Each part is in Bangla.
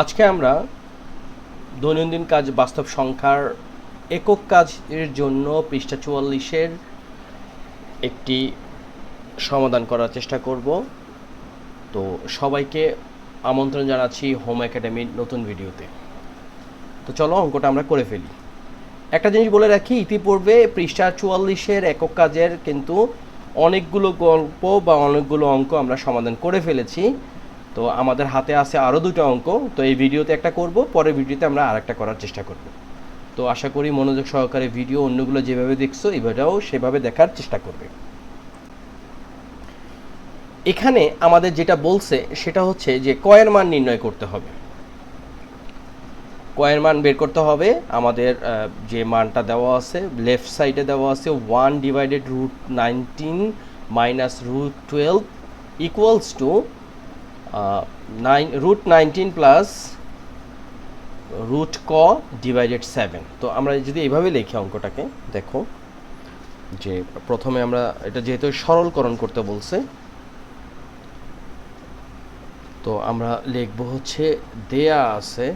আজকে আমরা দৈনন্দিন কাজ বাস্তব সংখ্যার একক কাজের জন্য পৃষ্ঠা চুয়াল্লিশের একটি সমাধান করার চেষ্টা করব। তো সবাইকে আমন্ত্রণ জানাচ্ছি হোম একাডেমির নতুন ভিডিওতে। তো চলো অঙ্কটা আমরা করে ফেলি। একটা জিনিস বলে রাখি, ইতিপূর্বে পৃষ্ঠা চুয়াল্লিশের একক কাজের কিন্তু অনেকগুলো গল্প বা অনেকগুলো অঙ্ক আমরা সমাধান করে ফেলেছি। তো আমাদের হাতে আছে আরও দুটো অঙ্ক, তো এই ভিডিওতে একটা করব, পরের ভিডিওতে আমরা আরেকটা করার চেষ্টা করব। তো আশা করি মনোযোগ সহকারে ভিডিও অন্যগুলো যেভাবে দেখছ, এবারেও সেভাবে দেখার চেষ্টা করবে। এখানে আমাদের যেটা বলছে, সেটা হচ্ছে যে কয়ের মান নির্ণয় করতে হবে। কয়ের মান বের করতে হবে, আমাদের যে মানটা দেওয়া আছে লেফট সাইডে দেওয়া আছে one divided root nineteen minus root twelve equals to nine root nineteen plus root ক ডিভাইডেড সেভেন তো আমরা যদি এইভাবে লিখি অঙ্কটাকে, দেখো যে প্রথমে আমরা এটা যেহেতু সরলকরণ করতে বলছে, তো আমরা লিখব হচ্ছে দেয়া আছে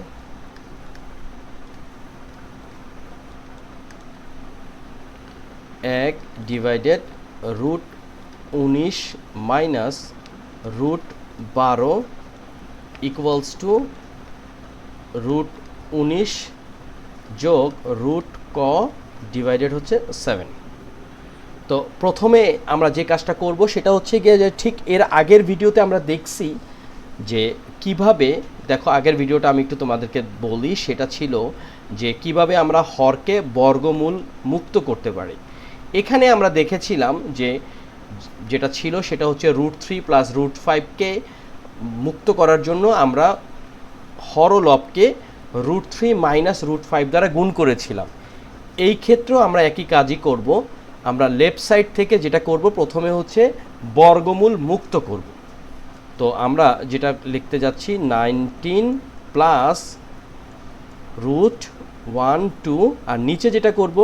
এক ডিভাইডেড রুট উনিশ মাইনাস রুট বারো ইকুয়ালস টু রুট উনিশ যোগ রুট ক ডিভাইডেড হচ্ছে সেভেন তো প্রথমে আমরা যে কাজটা করব সেটা হচ্ছে গিয়ে যে ঠিক এর আগের ভিডিওতে আমরা দেখছি যে কীভাবে, দেখো আগের ভিডিওটা আমি একটু তোমাদেরকে বলি, সেটা ছিল যে কীভাবে আমরা হরকে বর্গমূল মুক্ত করতে পারি। এখানে আমরা দেখেছিলাম যে যেটা ছিল সেটা হচ্ছে রুট থ্রি প্লাস রুট ফাইভকে মুক্ত করার জন্য আমরা হরলবকে root three minus root five দ্বারা গুণ করেছিলাম। এই ক্ষেত্রেও আমরা একই কাজই করব। আমরা লেফট সাইড থেকে যেটা করব, প্রথমে হচ্ছে বর্গমূল মুক্ত করব। তো আমরা যেটা লিখতে যাচ্ছি, nineteen plus root one two, আর নিচে যেটা করব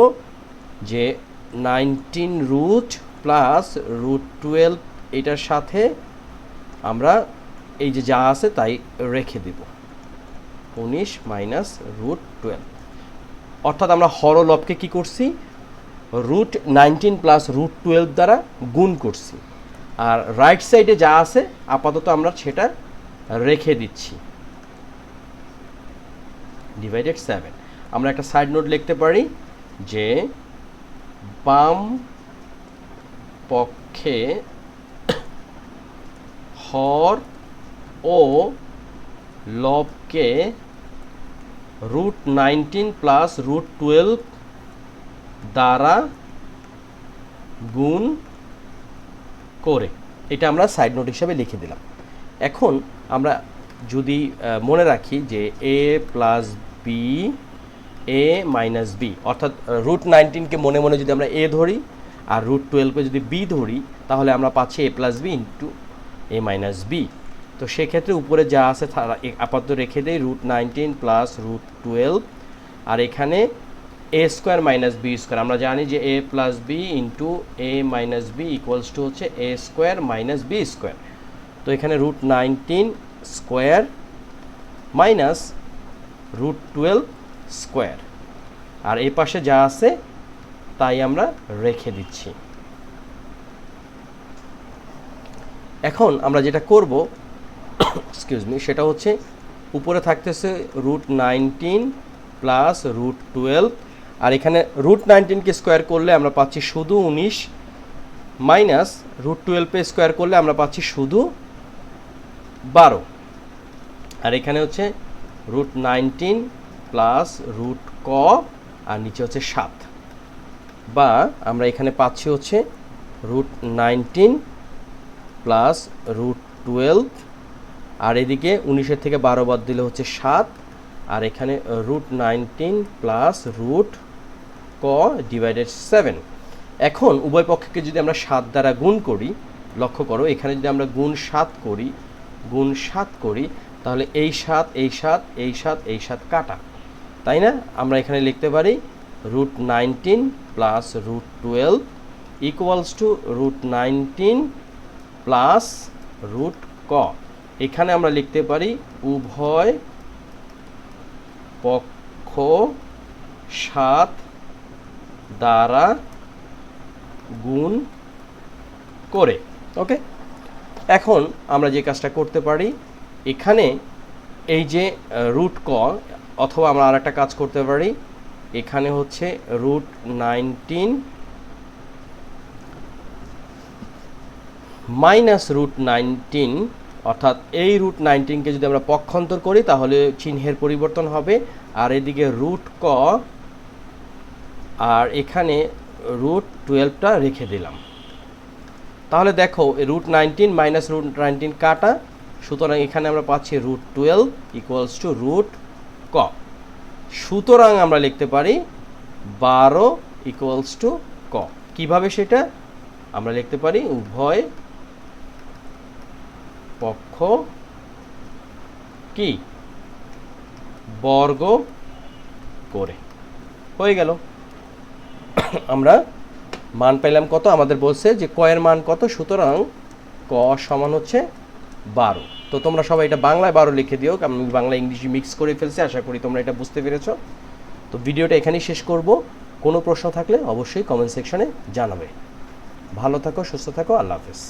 যে nineteen root plus root twelve এটার সাথে আমরা এই যে যা আছে তাই রেখে দেব। উনিশ মাইনাস রুট টুয়েলভ অর্থাৎ আমরা হরলবকে কি করছি? Root nineteen plus root twelve দ্বারা গুণ করছি। আর রাইট সাইডে যা আছে, আপাতত আমরা সেটা রেখে দিচ্ছি। ডিভাইডেড সেভেন আমরা একটা সাইড নোট লিখতে পারি যে বাম পক্ষে হর ও লবকে root nineteen plus root twelve দ্বারা গুণ করে। এটা আমরা সাইড নোট হিসাবে লিখে দিলাম। এখন আমরা যদি মনে রাখি যে A plus B, A minus B, অর্থাৎ রুট নাইনটিনকে মনে মনে যদি আমরা এ ধরি আর রুট টুয়েলভকে যদি বি ধরি, তাহলে আমরা পাচ্ছি A plus B into A minus B তো সেক্ষেত্রে উপরে যা আছে এ- আপাতত রেখে দেই root nineteen plus root twelve আর এখানে A square minus B square আমরা জানি যে A plus B into A minus B equals to হচ্ছে A square minus B square তো এখানে root nineteen square minus root twelve square আর এই পাশে যা আছে তাই আমরা রেখে দিচ্ছি। এখন আমরা যেটা করব এক্সকিউজ মি সেটা হচ্ছে উপরে থাকতেছে root nineteen plus root twelve আর এখানে রুট নাইনটিনকে স্কোয়ার করলে আমরা পাচ্ছি শুধু উনিশ মাইনাস রুট টুয়েলভে স্কোয়ার করলে আমরা পাচ্ছি শুধু বারো। আর এখানে হচ্ছে রুট নাইনটিন প্লাস রুট ক, আর নিচে হচ্ছে সাত। বা আমরা এখানে পাচ্ছি হচ্ছে root nineteen plus root twelve আর এদিকে উনিশের থেকে বারো বাদ দিলে হচ্ছে সাত, আর এখানে রুট নাইনটিন প্লাস রুট ক ডিভাইডেড সেভেন এখন উভয় পক্ষকে যদি আমরা সাত দ্বারা গুণ করি, লক্ষ্য করো, এখানে যদি আমরা গুণ সাত করি, গুণ সাত করি, তাহলে এই সাত এই সাত এই সাত এই সাত কাটা। তাই না? আমরা এখানে লিখতে পারি root nineteen plus root twelve equals to root nineteen plus root ক এখানে আমরা লিখতে পারি উভয় পক্ষ সাত দ্বারা গুণ করে। ওকে? এখন আমরা যে কাজটা করতে পারি, এখানে এই যে রুট ক অথবা আমরা আর একটা কাজ করতে পারি এখানে হচ্ছে root nineteen minus root nineteen, অর্থাৎ এই রুট নাইনটিনকে যদি আমরা পক্ষান্তর করি, তাহলে চিহ্নের পরিবর্তন হবে। আর এদিকে রুট ক, আর এখানে রুট টুয়েলভটা রেখে দিলাম। তাহলে দেখো root nineteen minus root nineteen কাটা, সুতরাং এখানে আমরা পাচ্ছি root twelve equals to root ক। সুতরাং আমরা লিখতে পারি বারো ইকুয়ালস টু ক। কীভাবে সেটা? আমরা লিখতে পারি উভয় পক্ষ কি? বর্গ করে। হয়ে গেল। আমরা মান পেলাম কত? আমাদের বলছে যে কয়ের মান কত? সুতরাং ক সমান হচ্ছে বারো। তো তোমরা সবাই এটা বাংলায় বারো লিখে দিও আমি বাংলা ইংলিশ মিক্স করে ফেলছি, আশা করি তোমরা এটা বুঝতে পেরেছ। তো ভিডিওটা এখানেই শেষ করব। কোনো প্রশ্ন থাকলে অবশ্যই কমেন্ট সেকশনে জানাবে। ভালো থাকো, সুস্থ থাকো, আল্লাহ হাফেজ।